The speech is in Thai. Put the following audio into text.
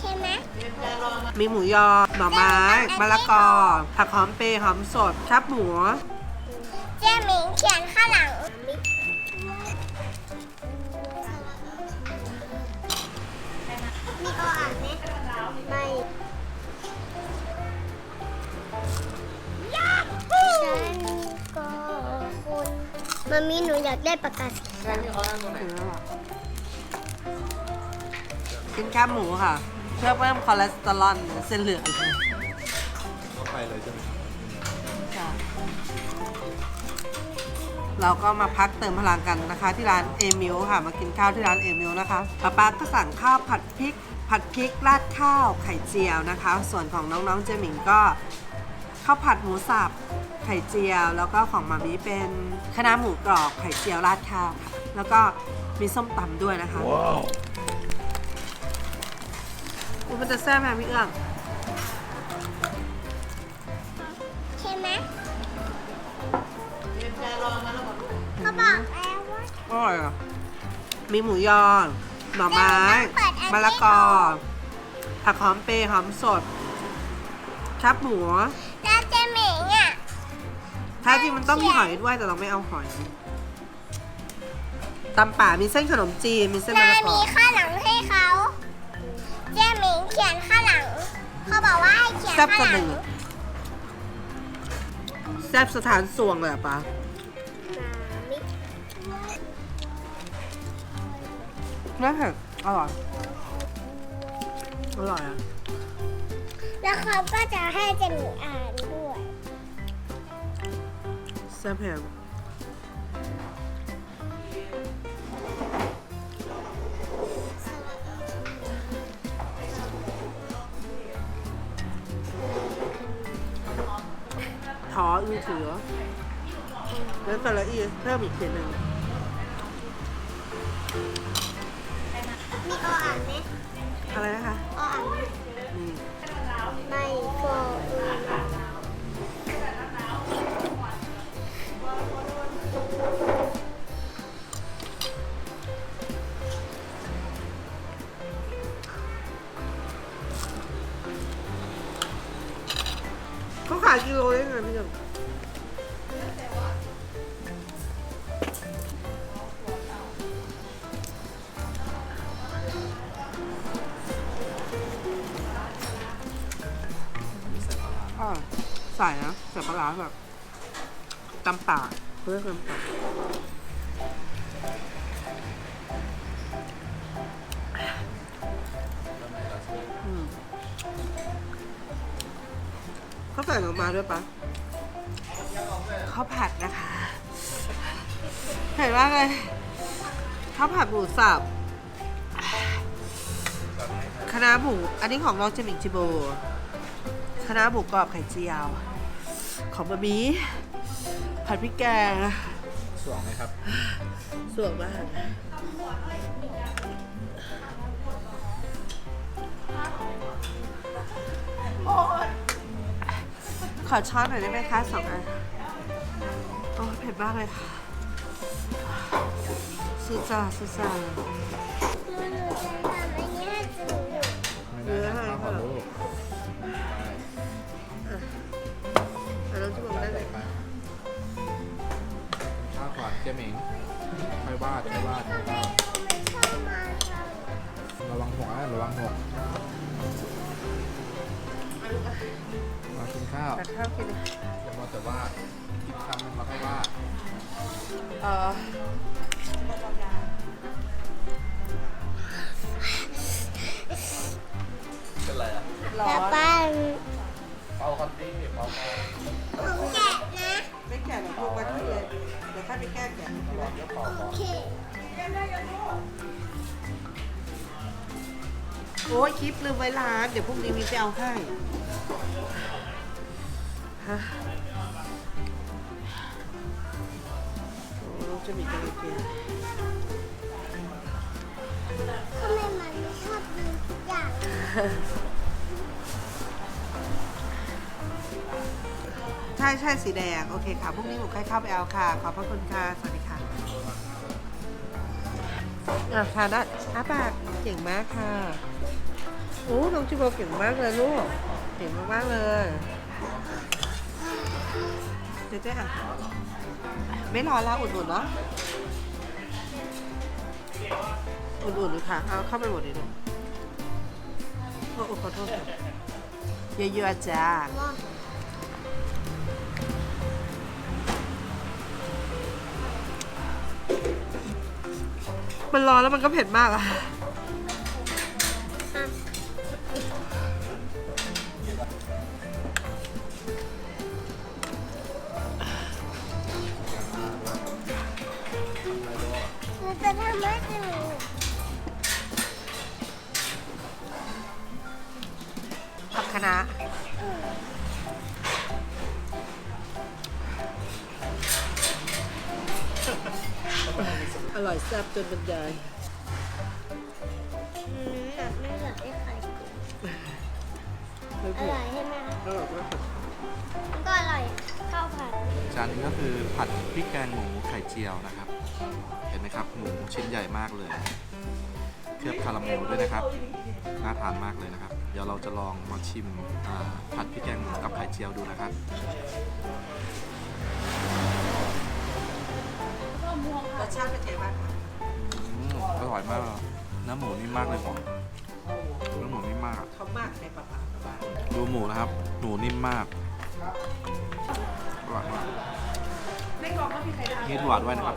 ใช่ไหมมีหมูยอหน่อไม้มะละกอ ผักหอมเปรย์หอมสดชับหมูเจ๊หมิงเขียนข้างหลังมีออ่านไหมไม่ฉันก็คุณมามีหนูอยากได้ปากกาสีขาว กินแคบหมูค่ะ เพื่อเพิ่มคอเลสเตอรอลในเส้นเลือดก็ไปเลยใช่ไหมค่ะเราก็มาพักเติมพลังกันนะคะ ที่ร้านเอมิลค่ะ มากินข้าวที่ร้านเอมิลนะคะป้าป๊าก็สั่งข้าวผัดพริก ผัดพริกราดข้าวไข่เจียวนะคะ ส่วนของน้องๆเจมิงก็ข้าวผัดหมูสับไข่เจียว แล้วก็ของมามีเป็นคะน้าหมูกรอบไข่เจียวราดข้าวค่ะแล้วก็มีส้มตำด้วยนะคะว้าว อุ๊ยมันจะแซ่บไหมพี่เอื้องใช่ไหมเขาบอกแล้วว่าอร่อยอะมีหมูยอหน่อไม้เปิดอันนี้มะละกอผักหอมเปรย์หอมสดชับหมูแล้วเจ๊หมิงอะแท้จริงมันต้องมีหอยด้วยแต่เราไม่เอาหอยตำป่ามีเส้นขนมจีนมีเส้นมะนาละกมีอข้างหลังให้เขาเจ๊หมิงเขียนข้างหลัง เขาบอกว่าให้เขียนแซ่บข้างจะหลัหนึ่งงแซ่บสถานสวงเลยอะปะนามิน่าเผ็ดอร่อย อร่อยอะแล้วเขาก็จะให้เจ๊หมิงอ่านด้วย แซ่บเผ็ด ออือถือแล้วแต่ละอีเพิ่มอีกทีหนึ่งมีออ่านไหมอะไรนะคะ ออ่านไหมนี่ไม่โฟอือเขาขายกิโลได้ไงพี่หนึ่ง อ่าใส่นะใส่ปลาร้าแบบตำป่าเพื่อตำป่าอืมเขาใส่ลงมาด้วยปะข้าวผัดนะคะเห็นว่าไงข้าวผัดหมูสับคณะน้าหมูอันนี้ของน้องเจมิงจิโบ คณะน้าหมูกรอบไข่เจียว ของบะบีผัดพริกแกงสวงไหมครับ สวยมากขอช้อนหน่อยได้ไหมคะสองอันโอ้ยเผ็ดมากเลยค่ะซูจ้าซูจ้าหนูหนูจะทำอันนี้ให้เจ๊หมิงดูไม่ได้ ข้าวขอดเจมิงค่อยวาดค่อยวาดค่อยวาดไม่ชอบมาทระวังหกนะระวังหกมากินข้าวแต่ข้าวกินอย่ามัวแต่วาดกินคำหนึงแล้วค่อยวาดเอ่อเป็นไรอะร้อำแต่นป้าเป่าคันตี้เป่าคอผมแกะนะ ไม่แก่หรอกลูกมาที่เลยเดี๋ยวข้า ไปแก้แก่ระวังเดี๋ยวเป่าคอโอเคโอ้ยคลิปลืมไว้ร้าน เดี๋ยวพรุ่งนี้มีไปเอาให้ฮะโอ้น้องจะมีกันเลยเกียทำไมมันชอบดูทุกอย่าง ช่ใช่สีแดง โอเคค่ะพรุ่งนี้หนูใกล้เข้าไปเอาค่ะ ขอบพระคุณค่ะ สวัสดีค่ะอะทานได้อาปากเก่งมากค่ะโอ้น้องจิโบเก่งมากเลยลูกเก่งมากๆเลยเจ๊เจ๊อะไม่รอแล้วอุ่นๆเนาะอุ่นๆเลยค่ะ เอาเข้าไปหมดเลยลูกโอ้ขอโทษค่ะเยอะๆจ้า มันร้อนแล้วมันก็เผ็ดมากอะหนูจะทำให้เจมิงผักคะน้า อร่อยแซ่บจนบรรยาย อืมแบบไม่อยากได้ไข่เจียวไม่อเผ็ดร่อยใช่ไหมคะอร่อยมากค่ะมันก็อร่อยข้าวผัดจานนี้ก็คือผัดพริกแกงหมูไข่เจียวนะครับ เห็นไหมครับหมูชิ้นใหญ่มากเลยเคลือบคาราเมลด้วยนะครับน่าทานมากเลยนะครับ เดี๋ยวเราจะลองมาชิมอ่าผัดพริกแกงหมูกับไข่เจียวดูนะครับ รสชาติเป็นไงบ้างคะอืมอร่อยมากเนื้อหมูนิ่มมากเลยหมอเนื้อหมูนิ่มมากอะเขามากในปลาปลาปลาดูหมูนะครับ หมูนิ่มมากอร่อยมากไม่บอกว่ามีใครได้มีถั่วด้วยนะครับ